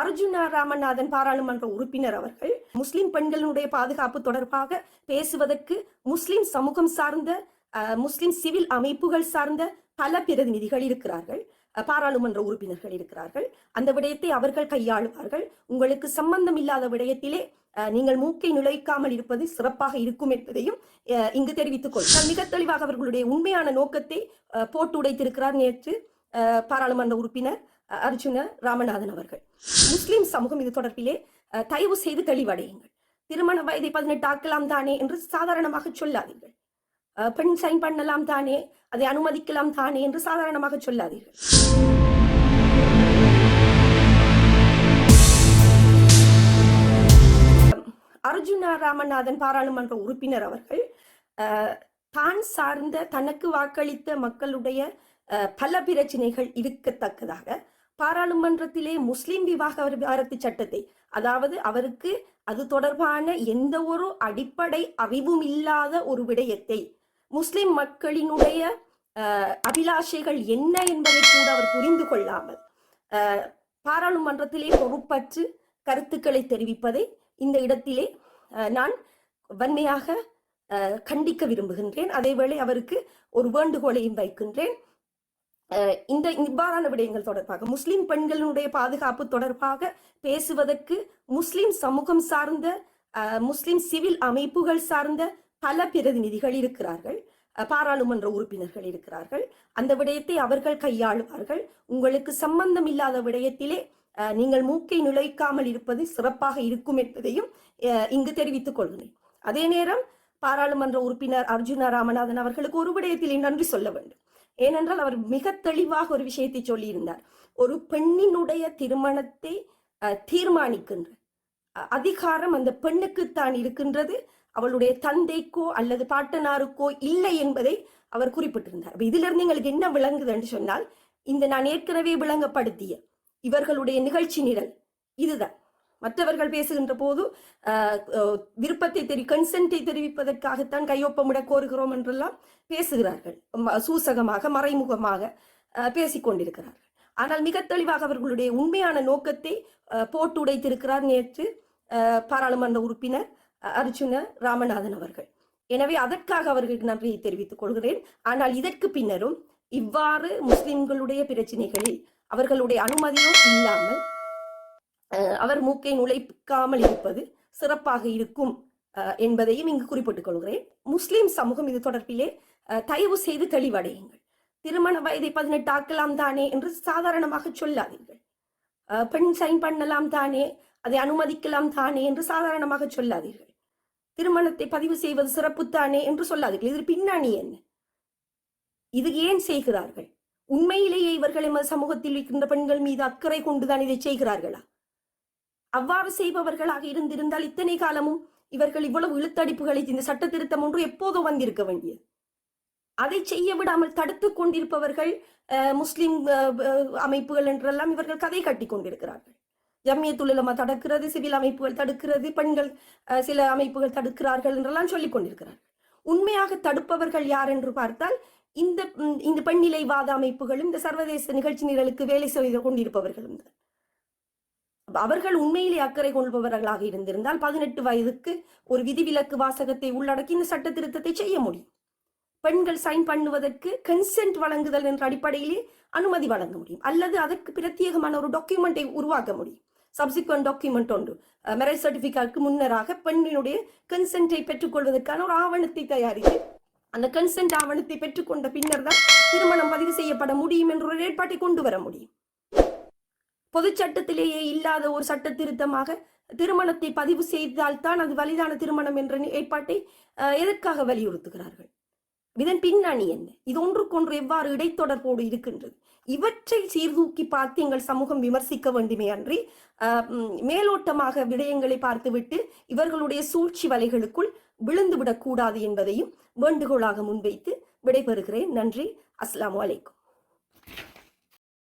அர்ஜுனா ராமநாதன் பாராளுமன்ற உறுப்பினர் அவர்கள் முஸ்லிம் பெண்களுடைய பாதுகாப்பு தொடர்பாக பேசுவதற்கு முஸ்லிம் சமூகம் சார்ந்த முஸ்லிம் சிவில் அமைப்புகள் சார்ந்த பல பிரதிநிதிகள் இருக்கிறார்கள். பாராளுமன்ற உறுப்பினர்கள் இருக்கிறார்கள். அந்த விடயத்தை அவர்கள் கையாளுவார்கள். உங்களுக்கு சம்பந்தம் இல்லாத விடயத்திலே நீங்கள் மூக்கை நுழைக்காமல் இருப்பது சிறப்பாக இருக்கும் என்பதையும் இங்கு தெரிவித்துக் கொள்கிறேன் மிக தெளிவாக அவர்களுடைய உண்மையான நோக்கத்தை போட்டு உடைத்திருக்கிறார் நேற்று பாராளுமன்ற உறுப்பினர். அர்ஜுன ராமநாதன் அவர்கள். முஸ்லிம் சமூகம் இது தொடர்பிலே தயவு செய்து தெளிவடையுங்கள். திருமண வயதை பதினெட்டு ஆக்கலாம் தானே என்று சாதாரணமாக சொல்லாதீர்கள். பெண் சைன் பண்ணலாம் தானே அதை அனுமதிக்கலாம் தானே என்று சாதாரணமாக சொல்லாதீர்கள். அர்ஜுனா ராமநாதன் பாராளுமன்ற உறுப்பினர் அவர்கள் தான் சார்ந்த தனக்கு வாக்களித்த மக்களுடைய பல பிரச்சனைகள் இருக்கத்தக்கதாக பாராளுமன்றத்திலே முஸ்லிம் விவாக விவகாரத்து சட்டத்தை அதாவது அவருக்கு அது தொடர்பான எந்த ஒரு அடிப்படை அறிவும் இல்லாத ஒரு விடயத்தை முஸ்லிம் மக்களினுடைய அபிலாஷைகள் என்ன என்பதை கூட அவர் புரிந்து கொள்ளாமல் பாராளுமன்றத்திலே பொறுப்பற்று கருத்துக்களை தெரிவிப்பதை இந்த இடத்திலே நான் வன்மையாக கண்டிக்க விரும்புகின்றேன். அதேவேளை அவருக்கு ஒரு வேண்டுகோளையும் வைக்கின்றேன். இந்த இவ்வாறான விடயங்கள் தொடர்பாக முஸ்லிம் பெண்களுடைய பாதுகாப்பு தொடர்பாக பேசுவதற்கு முஸ்லிம் சமூகம் சார்ந்த முஸ்லிம் சிவில் அமைப்புகள் சார்ந்த பல பிரதிநிதிகள் இருக்கிறார்கள். பாராளுமன்ற உறுப்பினர்கள் இருக்கிறார்கள். அந்த விடயத்தை அவர்கள் கையாளுவார்கள். உங்களுக்கு சம்பந்தம் இல்லாத விடயத்திலே நீங்கள் மூக்கை நுழைக்காமல் இருப்பது சிறப்பாக இருக்கும் என்பதையும் இங்கு தெரிவித்துக் கொள்கிறேன். அதே நேரம் பாராளுமன்ற உறுப்பினர் அர்ஜுனா ராமநாதன் அவர்களுக்கு ஒரு விடயத்திலே நன்றி சொல்ல வேண்டும். ஏனென்றால் அவர் மிக தெளிவாக ஒரு விஷயத்தை சொல்லியிருந்தார். ஒரு பெண்ணினுடைய திருமணத்தை அஹ், தீர்மானிக்கின்ற அஹ், அதிகாரம் அந்த பெண்ணுக்குத்தான் இருக்கின்றது. அவளுடைய தந்தைக்கோ அல்லது பாட்டனாருக்கோ இல்லை என்பதை அவர் குறிப்பிட்டிருந்தார். அப்ப இதிலிருந்து எங்களுக்கு என்ன விளங்குதுன்னு சொன்னால் இந்த நான் ஏற்கனவே விளங்கப்படுத்திய இவர்களுடைய நிகழ்ச்சி நிரல் இதுதான். மற்றவர்கள் பேசுகின்ற போது விருப்பத்தை தெரி கன்சென்ட்டை தெரிவிப்பதற்காகத்தான் கையொப்பமிட கோருகிறோம் என்றெல்லாம் பேசுகிறார்கள். சூசகமாக மறைமுகமாக பேசிக்கொண்டிருக்கிறார்கள் ஆனால் மிக தெளிவாக அவர்களுடைய உண்மையான நோக்கத்தை போட்டு உடைத்திருக்கிறார் நேற்று பாராளுமன்ற உறுப்பினர் அஹ், அர்ஜுன ராமநாதன் அவர்கள். எனவே அதற்காக அவர்களுக்கு நன்றியை தெரிவித்துக் கொள்கிறேன். ஆனால் இதற்கு பின்னரும் இவ்வாறு முஸ்லிம்களுடைய பிரச்சனைகளில் அவர்களுடைய அனுமதியும் இல்லாமல் அவர் மூக்கை நுழைக்காமல் இருப்பது சிறப்பாக இருக்கும் என்பதையும் இங்கு குறிப்பிட்டுக் கொள்கிறேன். முஸ்லிம் சமூகம் இது தொடர்பிலே தயவு செய்து தெளிவடையுங்கள். திருமண வயதை பதினெட்டு ஆக்கலாம் தானே என்று சாதாரணமாக சொல்லாதீர்கள். பெண் சைன் பண்ணலாம் தானே அதை அனுமதிக்கலாம் தானே என்று சாதாரணமாக சொல்லாதீர்கள். திருமணத்தை பதிவு செய்வது சிறப்பு தானே என்று சொல்லாதீர்கள். இது பின்னணி என்ன? இது ஏன் செய்கிறார்கள்? உண்மையிலேயே இவர்கள் எமது சமூகத்தில் இருக்கின்ற பெண்கள் மீது அக்கறை கொண்டுதான் இதை செய்கிறார்களா? அவ்வாறு செய்பவர்களாக இருந்திருந்தால் இத்தனை காலமும் இவர்கள் இவ்வளவு இழுத்தடிப்புகளை இந்த சட்ட திருத்தம் ஒன்று எப்போதோ வந்திருக்க வேண்டியது? அதை செய்ய விடாமல் தடுத்து கொண்டிருப்பவர்கள் முஸ்லிம் அமைப்புகள் என்றெல்லாம் இவர்கள் கதை கட்டி கொண்டிருக்கிறார்கள். ஜம்மியத்துலமா தடுக்கிறது சிவில் அமைப்புகள் தடுக்கிறது பெண்கள் சில அமைப்புகள் தடுக்கிறார்கள் என்றெல்லாம் சொல்லிக் கொண்டிருக்கிறார்கள். உண்மையாக தடுப்பவர்கள் யார் என்று பார்த்தால் இந்த இந்த பெண்ணிலைவாத அமைப்புகளும் இந்த சர்வதேச நிகழ்ச்சி நிரலுக்கு வேலை செய்து கொண்டிருப்பவர்களும் தான். அவர்கள் உண்மையிலே அக்கறை கொள்பவர்களாக இருந்திருந்தால் பதினெட்டு வயதுக்கு ஒரு விதிவிலக்கு வாசகத்தை உள்ளடக்கி இந்த சட்ட திருத்தத்தை செய்ய முடியும். பெண்கள் சைன் பண்ணுவதற்கு கன்சென்ட் வழங்குதல் என்ற அடிப்படையிலே அனுமதி வழங்க முடியும். அல்லது அதற்கு பிரத்யேகமான ஒரு டாக்குமெண்ட்டை உருவாக்க முடியும். சப்சிக்வன்ட் டாக்குமெண்ட் ஒன்று. மேரேஜ் சர்டிஃபிகேட்டுக்கு முன்னராக பெண்ணினுடைய கன்சென்ட்டை பெற்றுக்கொள்வதற்கான ஒரு ஆவணத்தை தயாரித்து அந்த கன்சென்ட் ஆவணத்தை பெற்றுக்கொண்ட பின்னர் தான் திருமணம் பதிவு செய்யப்பட முடியும் என்ற ஒரு ஏற்பாட்டை கொண்டு வர முடியும். பொது சட்டத்திலேயே இல்லாத ஒரு சட்ட திருத்தமாக திருமணத்தை பதிவு செய்தால்தான் அது வலிதான திருமணம் என்ற ஏற்பாட்டை எதற்காக வலியுறுத்துகிறார்கள்? இதன் பின்னணி என்ன? இது ஒன்றுக்கொன்று எவ்வாறு இடைத்தொடர்போடு இருக்கின்றது? இவற்றை சீர்தூக்கி பார்த்து எங்கள் சமூகம் விமர்சிக்க வேண்டுமே அன்றி மேலோட்டமாக விடயங்களை பார்த்துவிட்டு இவர்களுடைய சூழ்ச்சி வலைகளுக்குள் விழுந்து விடக்கூடாது என்பதையும் வேண்டுகோளாக முன்வைத்து விடைபெறுகிறேன். நன்றி. அஸ்லாம் அலைக்கும்.